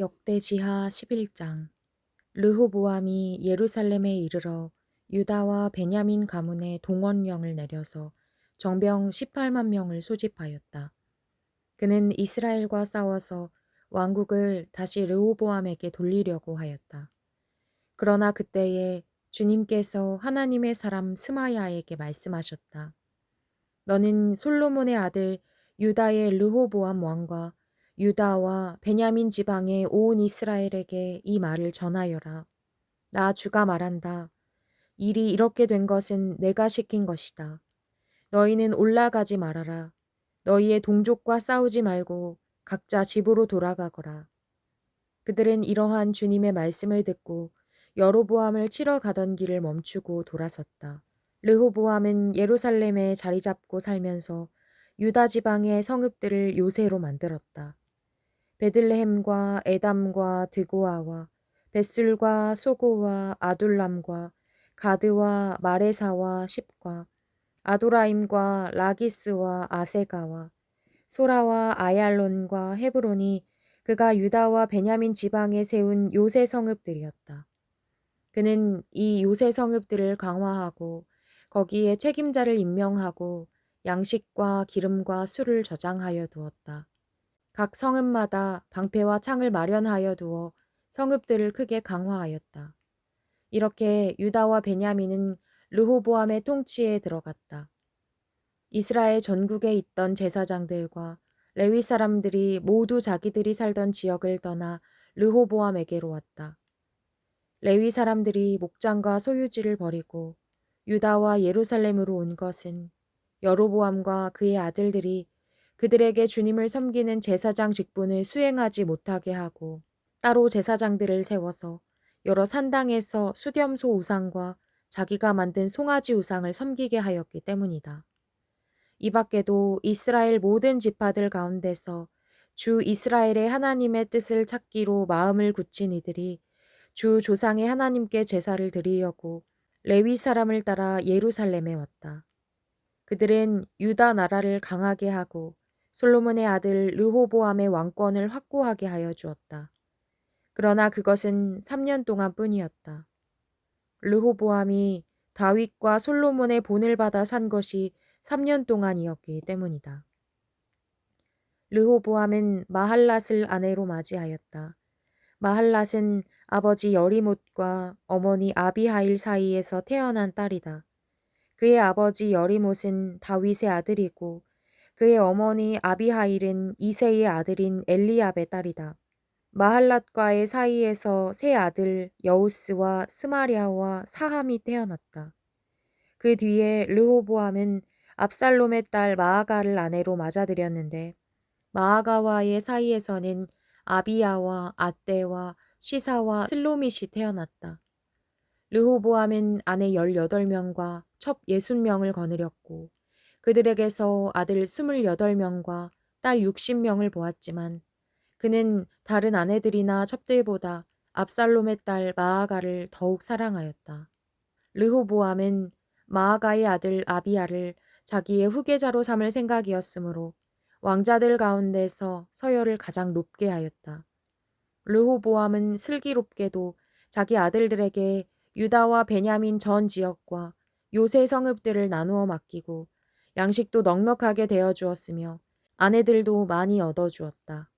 역대지하 11장 르호보암이 예루살렘에 이르러 유다와 베냐민 가문의 동원령을 내려서 정병 18만 명을 소집하였다. 그는 이스라엘과 싸워서 왕국을 다시 르호보암에게 돌리려고 하였다. 그러나 그때에 주님께서 하나님의 사람 스마야에게 말씀하셨다. 너는 솔로몬의 아들 유다의 르호보암 왕과 유다와 베냐민 지방의 온 이스라엘에게 이 말을 전하여라. 나 주가 말한다. 일이 이렇게 된 것은 내가 시킨 것이다. 너희는 올라가지 말아라. 너희의 동족과 싸우지 말고 각자 집으로 돌아가거라. 그들은 이러한 주님의 말씀을 듣고 여로보암을 치러 가던 길을 멈추고 돌아섰다. 르호보암은 예루살렘에 자리 잡고 살면서 유다 지방의 성읍들을 요새로 만들었다. 베들레헴과 에담과 드고아와 벳술과 소고와 아둘람과 가드와 마레사와 십과 아도라임과 라기스와 아세가와 소라와 아얄론과 헤브론이 그가 유다와 베냐민 지방에 세운 요새 성읍들이었다. 그는 이 요새 성읍들을 강화하고 거기에 책임자를 임명하고 양식과 기름과 술을 저장하여 두었다. 각 성읍마다 방패와 창을 마련하여 두어 성읍들을 크게 강화하였다. 이렇게 유다와 베냐민은 르호보암의 통치에 들어갔다. 이스라엘 전국에 있던 제사장들과 레위 사람들이 모두 자기들이 살던 지역을 떠나 르호보암에게로 왔다. 레위 사람들이 목장과 소유지를 버리고 유다와 예루살렘으로 온 것은 여로보암과 그의 아들들이 그들에게 주님을 섬기는 제사장 직분을 수행하지 못하게 하고 따로 제사장들을 세워서 여러 산당에서 수렴소 우상과 자기가 만든 송아지 우상을 섬기게 하였기 때문이다. 이 밖에도 이스라엘 모든 지파들 가운데서 주 이스라엘의 하나님의 뜻을 찾기로 마음을 굳힌 이들이 주 조상의 하나님께 제사를 드리려고 레위 사람을 따라 예루살렘에 왔다. 그들은 유다 나라를 강하게 하고 솔로몬의 아들 르호보암의 왕권을 확고하게 하여 주었다. 그러나 그것은 3년 동안 뿐이었다. 르호보암이 다윗과 솔로몬의 본을 받아 산 것이 3년 동안이었기 때문이다. 르호보암은 마할랏을 아내로 맞이하였다. 마할랏은 아버지 여리못과 어머니 아비하일 사이에서 태어난 딸이다. 그의 아버지 여리못은 다윗의 아들이고 그의 어머니 아비하일은 이세의 아들인 엘리압의 딸이다. 마할랏과의 사이에서 세 아들 여우스와 스마리아와 사함이 태어났다. 그 뒤에 르호보암은 압살롬의 딸 마아가를 아내로 맞아들였는데 마아가와의 사이에서는 아비야와 아떼와 시사와 슬로밋이 태어났다. 르호보암은 아내 18명과 첩 60명을 거느렸고 그들에게서 아들 28명과 딸 60명을 보았지만 그는 다른 아내들이나 첩들보다 압살롬의 딸 마아가를 더욱 사랑하였다. 르호보암은 마아가의 아들 아비야를 자기의 후계자로 삼을 생각이었으므로 왕자들 가운데서 서열을 가장 높게 하였다. 르호보암은 슬기롭게도 자기 아들들에게 유다와 베냐민 전 지역과 요새 성읍들을 나누어 맡기고 양식도 넉넉하게 되어 주었으며 아내들도 많이 얻어 주었다.